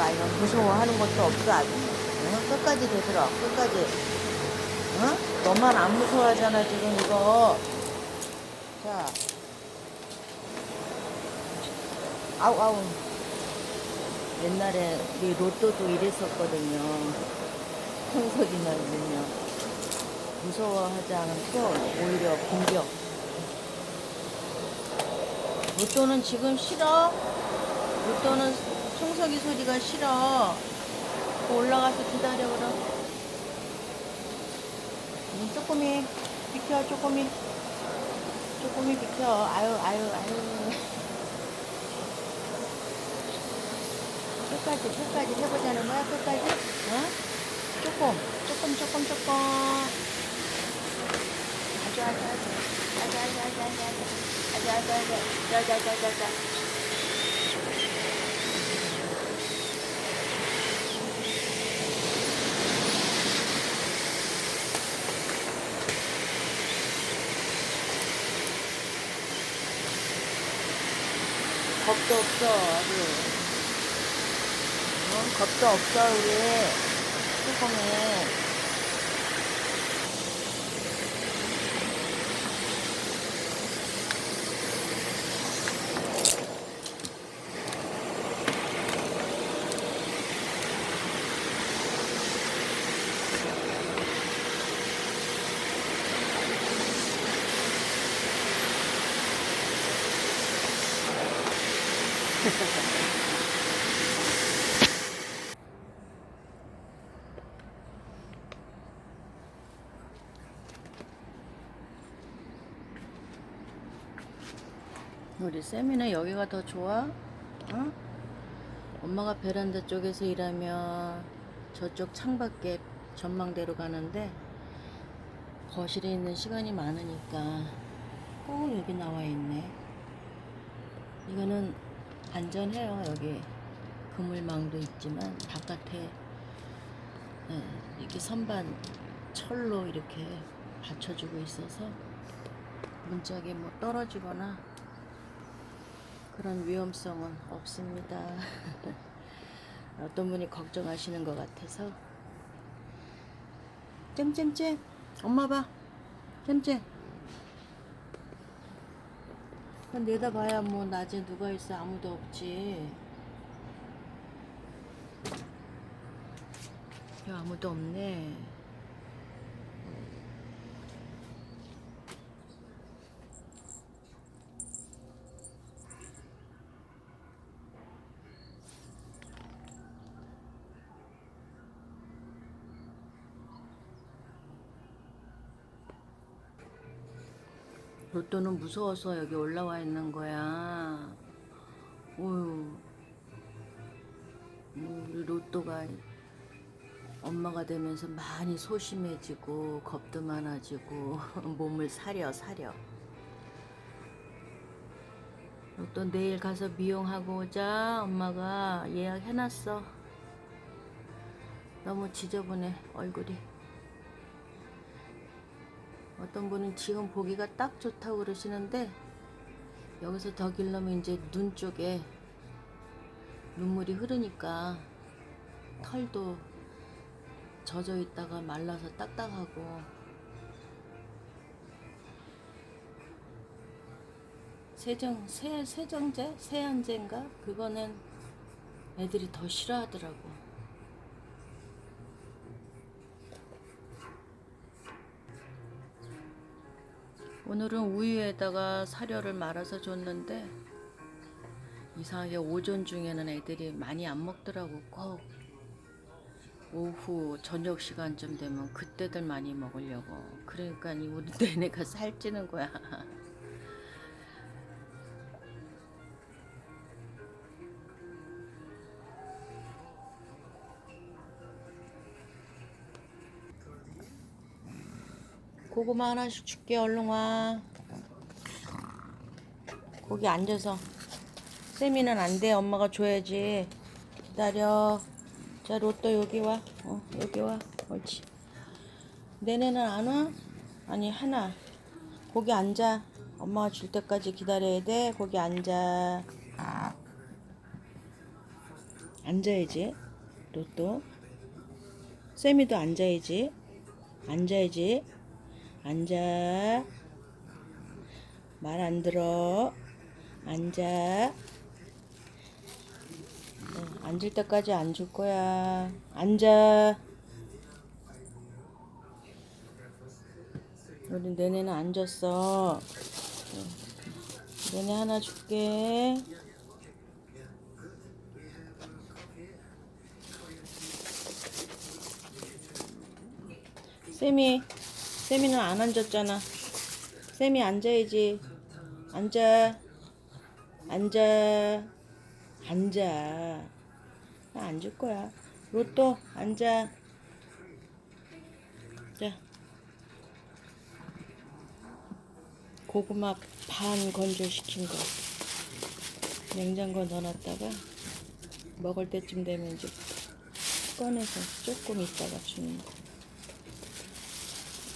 봐. 이거 무서워하는 것도 없어 아주. 어? 끝까지 되들어. 끝까지. 어? 너만 안 무서워하잖아 지금 이거. 자. 아우 아우. 옛날에 우리 로또도 이랬었거든요. 청소기만은요. 무서워하지 않고 오히려 공격. 로또는 지금 싫어. 로또는 청소기 소리가 싫어. 그 올라가서 기다려 그럼. 음, 쪼꼬미 비켜 쪼꼬미. 쪼꼬미 비켜. 아유 아유 아유. 끝까지 끝까지 해보자는 거야 끝까지? 어? 조금 조금 조금 조금. 아주 아주 아주 아주 아주 아주 아주 아주 아주 아주 아주 아주 아주 아주 아주 겁도 없어 아주 어? 겁도 없어 우리 조금이 우리 쌤이는 여기가 더 좋아? 어? 엄마가 베란다 쪽에서 일하면 저쪽 창밖에 전망대로 가는데 거실에 있는 시간이 많으니까 꼭 여기 나와 있네. 이거는 안전해요. 여기 그물망도 있지만 바깥에 예, 이렇게 선반 철로 이렇게 받쳐주고 있어서 문짝에 뭐 떨어지거나 그런 위험성은 없습니다. 어떤 분이 걱정하시는 것 같아서 잼잼잼 엄마 봐 잼잼 내다봐야 뭐 낮에 누가 있어? 아무도 없지. 야 아무도 없네 로또는 무서워서 여기 올라와 있는 거야. 어휴. 음, 우리 로또가 엄마가 되면서 많이 소심해지고 겁도 많아지고 몸을 사려 사려. 로또 내일 가서 미용하고 오자. 엄마가 예약해놨어. 너무 지저분해 얼굴이. 어떤 분은 지금 보기가 딱 좋다고 그러시는데 여기서 더 길려면 이제 눈 쪽에 눈물이 흐르니까 털도 젖어 있다가 말라서 딱딱하고. 세정 세 세정제? 세안제인가? 그거는 애들이 더 싫어하더라고. 오늘은 우유에다가 사료를 말아서 줬는데 이상하게 오전 중에는 애들이 많이 안 먹더라고 꼭. 오후 저녁 시간쯤 되면 그때들 많이 먹으려고. 그러니까 이 우리 내내가 살찌는 거야 고구마 하나씩 줄게 얼른 와. 거기 앉아서. 쌤이는 안 돼. 엄마가 줘야지. 기다려. 자 로또 여기 와. 어, 여기 와. 옳지. 내내는 안 와? 아니 하나. 거기 앉아. 엄마가 줄 때까지 기다려야 돼. 거기 앉아. 앉아야지. 로또. 쌤이도 앉아야지. 앉아야지. 앉아. 말 안 들어. 앉아. 어, 앉을 때까지 앉을 거야. 앉아. 우리 내내는 앉았어. 어, 내내 하나 줄게. 쌤이, 쌤이는 안 앉았잖아. 쌤이 앉아야지. 앉아. 앉아. 앉아. 나 앉을 거야. 로또, 앉아. 자. 고구마 반 건조시킨 거. 냉장고에 넣어놨다가 먹을 때쯤 되면 이제 꺼내서 조금 있다가 주는 거.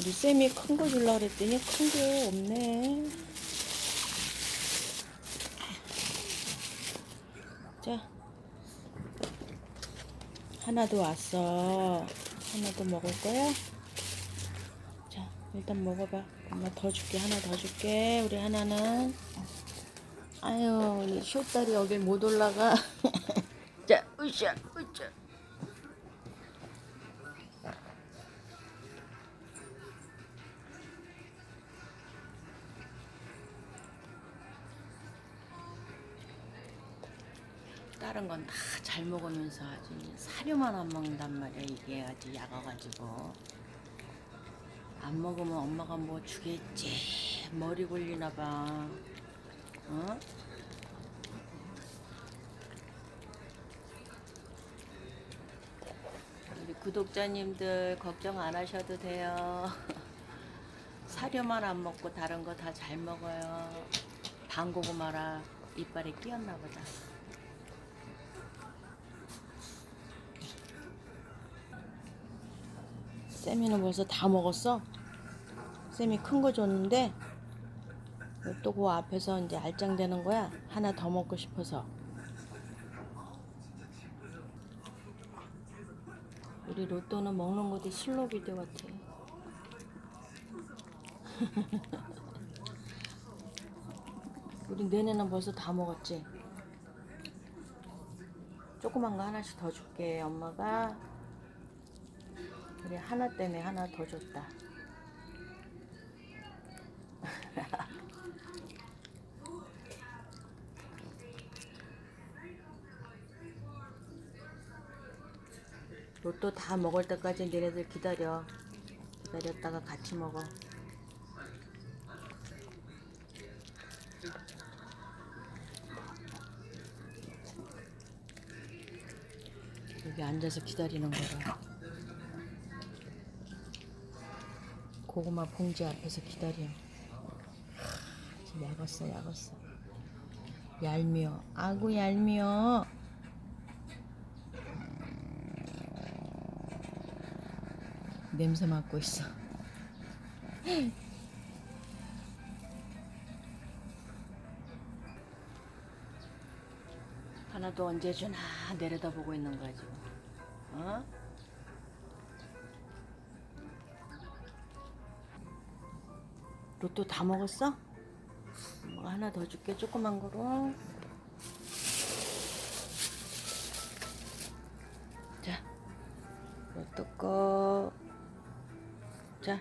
우리 쌤이 큰거 주려고 그랬더니 큰 게 없네. 자. 하나 더 왔어. 하나 더 먹을 거야? 자, 일단 먹어봐. 엄마 더 줄게. 하나 더 줄게. 우리 하나는. 아유, 우리 쇼딸이 여기 못 올라가. 자, 으쌰, 으쌰. 다른 건 다 잘 먹으면서 아주 사료만 안 먹는단 말이야 이게 아주 약아가지고. 안 먹으면 엄마가 뭐 주겠지. 머리 굴리나 봐. 어? 우리 구독자님들 걱정 안 하셔도 돼요. 사료만 안 먹고 다른 거 다 잘 먹어요. 방고구마라 이빨에 끼었나 보다 쌤이는 벌써 다 먹었어. 쌤이 큰 거 줬는데 또 그 앞에서 이제 알짱대는 거야. 하나 더 먹고 싶어서. 우리 로또는 먹는 것도 슬로 비디오 같아. 우리 내내는 벌써 다 먹었지. 조그만 거 하나씩 더 줄게. 엄마가 그래 하나 때문에 하나 더 줬다. 로또 다 먹을 때까지 너네들 기다려. 기다렸다가 같이 먹어. 여기 앉아서 기다리는 거라. 고구마 봉지 앞에서 기다려. 하, 약었어, 약었어. 얄미워. 아구 얄미워. 냄새 맡고 있어. 하나도 언제 주나 내려다보고 있는 거야 지금. 어? 로또 다 먹었어? 뭐 하나 더 줄게 조그만 거로. 자 로또 거자.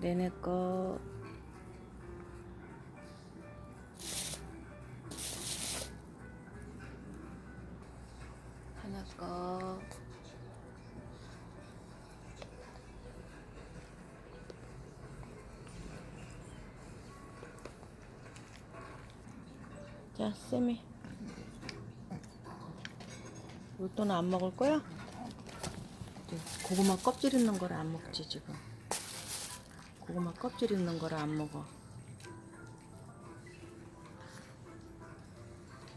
내내 거 자, 쌤이. 로또는 안 먹을 거야? 고구마 껍질 있는 거를 안 먹지, 지금. 고구마 껍질 있는 거를 안 먹어.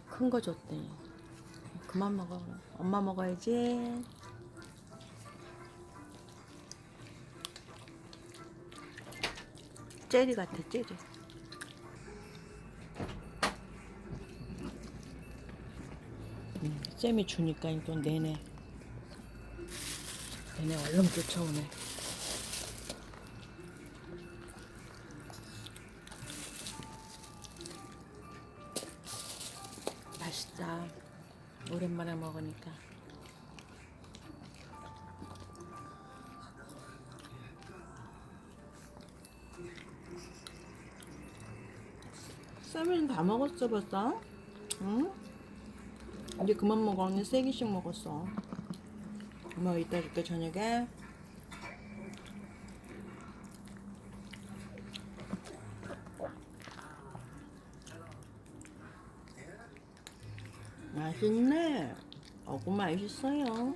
큰 거 줬더니. 그만 먹어. 엄마 먹어야지. 젤리 같아, 젤리. 음, 쌤이 주니까 또 내내 내내 얼른 쫓아오네. 맛있다. 오랜만에 먹으니까. 쌈이는 다 먹었어 벌써? 응? 이제 그만 먹어. 언니 세 개씩 먹었어. 엄마 이따 줄게 저녁에. 맛있네. 어구 맛있어요